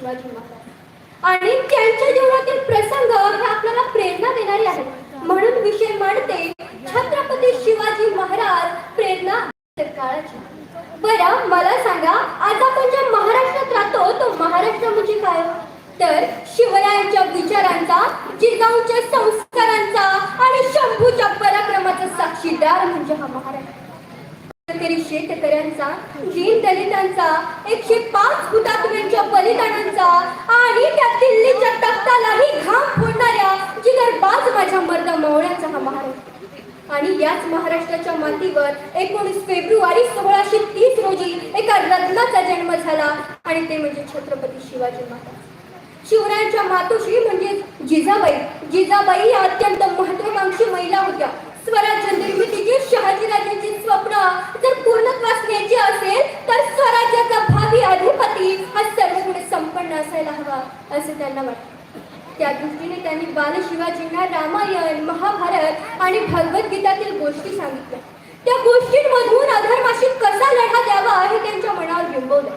शिवाजी महाराज आणि त्यांच्या जीवनातील प्रसंग हे आपल्याला प्रेरणा देणारे आहेत. म्हणून विषय मांडते छत्रपती शिवाजी महाराज प्रेरणा काळाची. बरं मला सांगा आज आपण ज्या महाराष्ट्रात राहतो तो महाराष्ट्र म्हणजे काय? तर शिवरायांच्या विचारांचा जिजाऊच्या संस्कारांचा आणि शंभूच्या पराक्रमाचा साक्षीदार म्हणजे हा महाराष्ट्र. शेतकरी शेतकऱ्यांचा दीन दलितांचा एकशे पाच हुतात्म्यांच्या बलिदानांचा आणि त्या दिल्लीच्या तख्तालाही घाम फोडणाऱ्या जिगरबाज माझ्या मर्द मावळ्याचा हा महाराष्ट्र. आणि याच महाराष्ट्राच्या मातीवर एकोणीस फेब्रुवारी सोळाशे तीस रोजी एका रत्नाचा जन्म झाला आणि ते म्हणजे छत्रपती शिवाजी महाराज. शिवरायांच्या मातोश्री म्हणजे जिजाबाई. जिजाबाई या अत्यंत महत्वाकांक्षी महिला होत्या. असे त्यांना वाटते. त्या दृष्टीने त्यांनी बालशिवाजींना रामायण महाभारत आणि भगवद्गीतातील गोष्टी सांगितल्या. त्या गोष्टींमधून अधर्माशी कसा लढा द्यावा हे त्यांच्या मनावर बिंबवलं.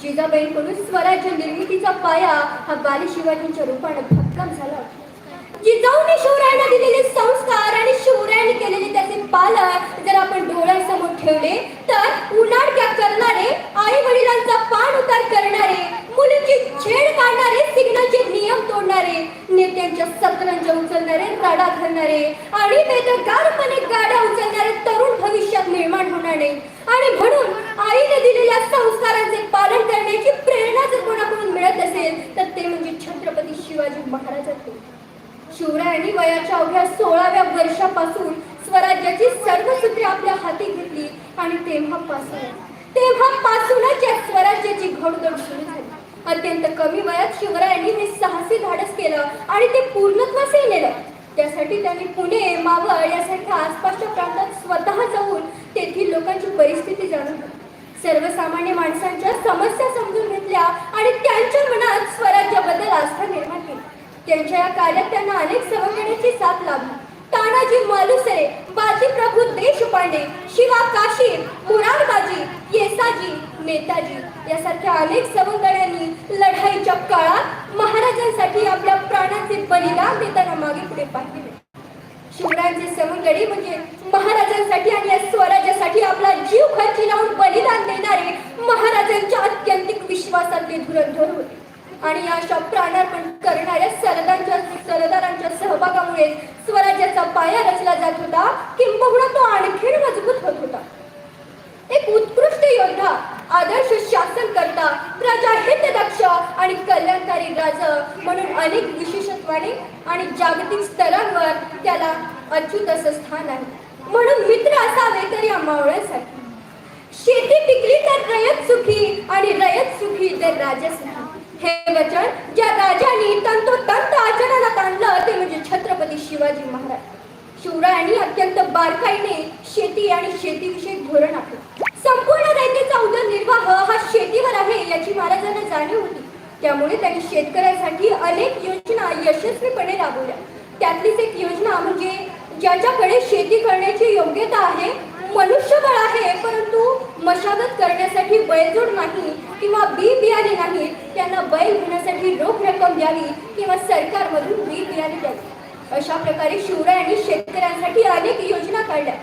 जिजाबाईंकडून स्वराज्य निर्मितीचा पाया हा बालशिवाजींच्या रूपाने भक्कम झाला जिजाऊने शिवरायांना दिलेले संस्कार आणि शिवरायांनी केलेले त्याचे पालन जर आपण डोळ्यासमोर ठेवले तर उलाडक्या करणारे आई वडिलांचा पाण उतार करणारे मुलीची छेड त्यांच्या सतरंजा उचलणारे राडा घालणारे आणि बेदरकारपणे गाड्या उचलणारे तरुण भविष्यात निर्माण होणारे आणि म्हणून आईने दिलेल्या संस्कारांचे पालन करण्याची प्रेरणा जर कोणाकडून मिळत असेल तर ते म्हणजे छत्रपती शिवाजी महाराजांकडून शिवरायांनी वयाच्या अवघ्या सोळाव्या वर्षापासून स्वराज्याची सर्व सूत्रे आपल्या हाती घेतली आणि तेव्हापासून तेव्हापासूनच या स्वराज्याची घोडदौड सुरू झाली. अत्यंत कमी वयात शिवरायांनी हे साहसी धाडस केलं आणि ते पूर्णत्वासही नेलं त्यासाठी त्यांनी पुणे मावळ यासारख्या आसपासच्या प्रांतात स्वतः जाऊन तेथील लोकांची परिस्थिती जाणून सर्वसामान्य माणसांच्या समस्या समजून घेतल्या आणि त्यांच्या मनात स्वराज्याबद्दल आस्था निर्माण केली. त्यांच्या या कार्यात त्यांना अनेक सवंगड्यांची साथ लाभली. तानाजी मालुसरे बाजीप्रभू देशपांडे शिवा काशी नेताजी यासारख्या अनेक सवंगड्यांनी लढाईच्या काळात महाराजांसाठी आपल्या प्राणाचे बलिदान देताना मागे पुढे पाहिले. शिवरायांचे सवंगडी म्हणजे महाराजांसाठी आणि या स्वराज्यासाठी आपला जीव खर्ची लावून बलिदान देणारे महाराजांच्या अत्यंतिक विश्वासातले धुरंधर होते. आणि अशा प्राणार्पण करणाऱ्या सरदारांच्या सरदारांच्या सहभागामुळे स्वराज्याचा पाया रचला जात होता किंबहुना तो आणखीन मजबूत होत होता. एक उत्कृष्ट योद्धा आदर्श शासन करता प्रजाहित दक्ष आणि कल्याणकारी राज म्हणून अनेक विशेषत्वाने आणि जागतिक स्तरांवर त्याला अच्युत असं स्थान आहे. म्हणून मित्र असावे तर या मावळ्यासाठी. शेती पिकली तर रयत सुखी आणि रयत सुखी तर राजा सुखी हे वचन ज्या राजांनी तंतोतंत आचरणात आणलं ते म्हणजे छत्रपती शिवाजी महाराज. शिवरायांनी अत्यंत बारकाईने शेती आणि शेतीविषयक धोरण आखलं. संपूर्ण रयतेचा उदरनिर्वाह हा शेतीवर आहे याची महाराजांना जाणीव होती. त्यामुळे त्यांनी शेतकऱ्यांसाठी अनेक योजना यशस्वीपणे राबवल्या. त्यातलीच एक योजना म्हणजे ज्याच्याकडे शेती करण्याची योग्यता आहे मनुष्यबळ आहे परंतु मशागत करण्यासाठी बैलजोड नाही किंवा बी बियाणे नाही त्यांना बैल घेण्यासाठी रोख रक्कम द्यावी किंवा सरकारमधून बी बियाणे द्यावी. अशा प्रकारे शिवरायांनी शेतकऱ्यांसाठी अनेक योजना काढल्या.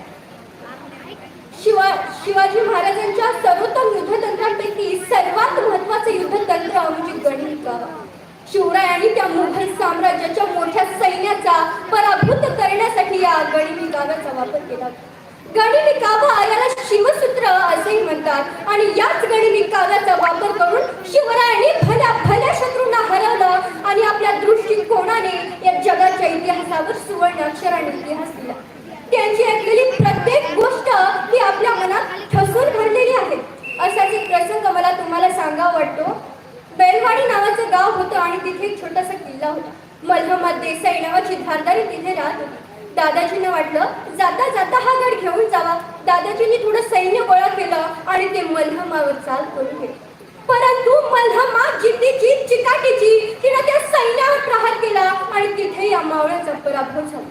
शिवाजी महाराजांच्या सर्वोत्तम युद्धतंत्रांपैकी सर्वात महत्त्वाचे युद्धतंत्र म्हणजे गणित शिवरायांनी त्या मुघल साम्राज्याच्या मोठ्या सैन्याचा पराभूत करण्यासाठी या गणिमी काव्याचा वापर केला. गणिमी काव्य याला शिवसूत्र असेही म्हणतात आणि याच गणिमी काव्याचा वापर करून शिवरायांनी भल्या भल्या शत्रूंना हरवलं आणि आपल्या दृष्टिकोनाने या जगाच्या इतिहासावर सुवर्ण अक्षराने इतिहास दिला तुम्हाला सांगावा वाटतो बेलवाडी नावाचं गाव होतं आणि तिथे एक छोटासा किल्ला होता. मल्हमात देसाई नावाची धारदारी तिथे राहत होती. दादाजींना वाटलं जाता जाता हा गड घेऊन जावा. दादाजींनी थोडं सैन्य गोळा केलं आणि ते मल्हमावर चाल करून गेले. परंतु मल्हमा जिद्दीची चिकाटीची तिनं त्या सैन्यावर प्रहार केला आणि तिथे या मावळ्याचा पराभव झाला.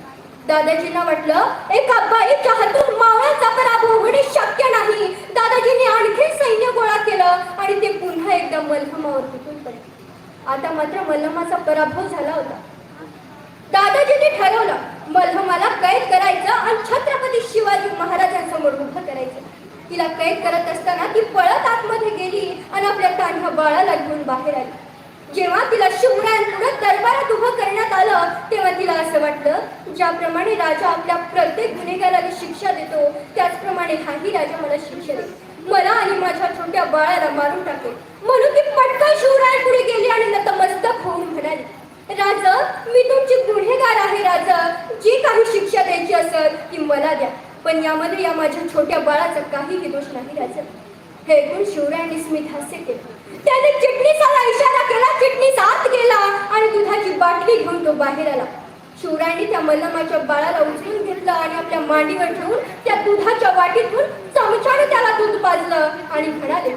दादाजींना वाटलं एका बाईच्या हातून मावळ्याचा पराभव होणे शक्य नाही. दादाजींनी आणखी सैन्य गोळा केलं आणि ते पुन्हा एकदा मल्हमावर तुटून पडले. आता मात्र मल्हमाचा पराभव झाला होता. दादाजींनी ठरवलं मल्हमाला कैद करायचं आणि छत्रपती शिवाजी महाराजांसमोर उभं करायचं. तिला कैद करत असताना ती पळत आतमध्ये गेली आणि आपल्या कान्हा बाळाला घेऊन बाहेर आली. जेव्हा तिला शिवरायांपुढे दरबारात उभं करण्यात आलं तेव्हा तिला असं वाटलं ज्याप्रमाणे राजा आपल्या प्रत्येक गुन्हेगाराला शिक्षा देतो त्याचप्रमाणे हाही राजा मला शिक्षा देतो. मला आणि माझ्या छोट्या बाळाला मारून टाकेल. म्हणून ती पटकन शिवरायांपुढे गेली आणि नतमस्तक होऊन म्हणाली राजा मी तुमची गुन्हेगार आहे राजा. जी काही शिक्षा द्यायची असेल ती मला द्या. पण यामध्ये या माझ्या छोट्या बाळाचा काहीही दोष नाही राजा. हे ऐकून शिवरायांनी स्मित हास्य केलं. त्याने चिटणीसाला इशारा केला चिटणीस आत गेला आणि दुधाची बाटली घेऊन तो बाहेर आला. शिवरायांनी त्या मल्लमाच्या बाळाला उचलून घेतलं आणि आपल्या मांडीवर ठेवून त्या दुधाच्या वाटीतून चमच्याने त्याला दूध पाजलं आणि म्हणाले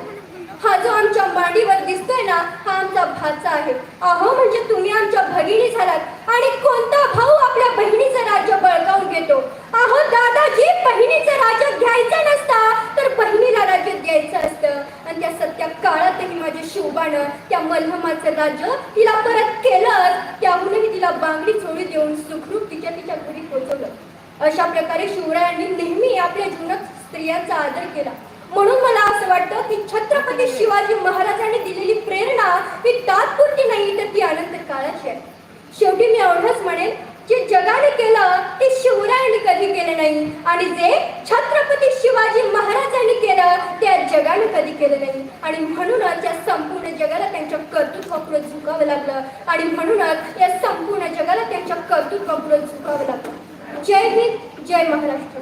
हा जो आमच्या मांडीवर दिसतोय ना हा आमचा भाचा आहे. अहो म्हणजे तुम्ही आमच्या भगिनी झालात आणि कोण भाऊ आपल्या बहिणीचं राज्य बळकावून घेतो अहो दादाजी बहिणीचं राज्य घ्यायचं नसता तर बहिणीला राज्य द्यायचं असतं आणि त्या सत्या काळातही माझ्या त्या मल्हमाचं राज्य तिला परत केलं त्याहूनही तिला बांगडी चोळी देऊन सुखरूप तिच्या तिच्या घरी पोहोचवलं अशा प्रकारे शिवरायांनी नेहमी आपल्या जीवनात स्त्रियांचा आदर केला. म्हणून मला असं वाटतं की छत्रपती शिवाजी महाराजांनी दिलेली प्रेरणा ही तात्पुरती नाही तर ती अनंत काळाची आहे. शेवटी मी एवढंच म्हणेन जे जगाने केलं ते शिवरायांनी कधी केलं नाही. आणि जे छत्रपती शिवाजी महाराजांनी केलं ते आज जगाने कधी केलं नाही. आणि म्हणूनच या संपूर्ण जगाला त्यांच्या कर्तृत्वापुढे झुकावं लागलं. आणि म्हणूनच या संपूर्ण जगाला त्यांच्या कर्तृत्वापुढे झुकावं लागलं. जय हिंद जय महाराष्ट्र.